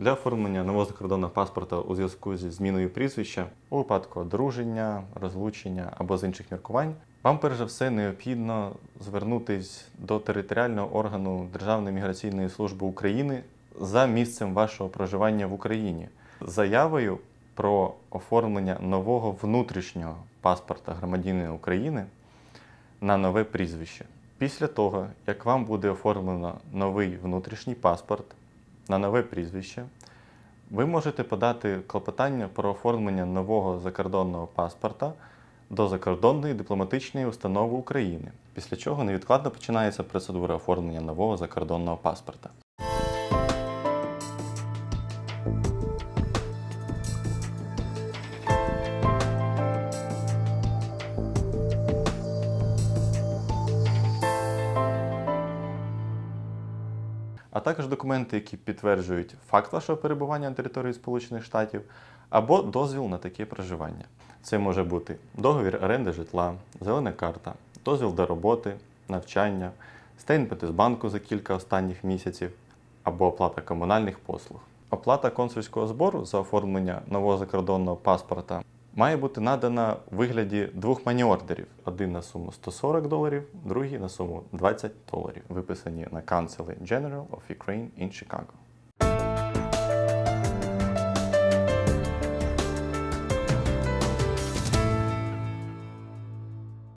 Для оформлення нового закордонного паспорта у зв'язку зі зміною прізвища у випадку одруження, розлучення або з інших міркувань, вам перш за все необхідно звернутись до територіального органу Державної міграційної служби України за місцем вашого проживання в Україні заявою про оформлення нового внутрішнього паспорта громадянина України на нове прізвище. Після того, як вам буде оформлено новий внутрішній паспорт на нове прізвище, ви можете подати клопотання про оформлення нового закордонного паспорта до закордонної дипломатичної установи України, після чого невідкладно починається процедура оформлення нового закордонного паспорта. А також документи, які підтверджують факт вашого перебування на території Сполучених Штатів, або дозвіл на таке проживання. Це може бути договір оренди житла, зелена карта, дозвіл до роботи, навчання, стейнпети з банку за кілька останніх місяців або оплата комунальних послуг. Оплата консульського збору за оформлення нового закордонного паспорта має бути надана у вигляді двох маніордерів: один на суму 140 доларів, другий на суму 20 доларів, виписані на Council General of Ukraine in Chicago.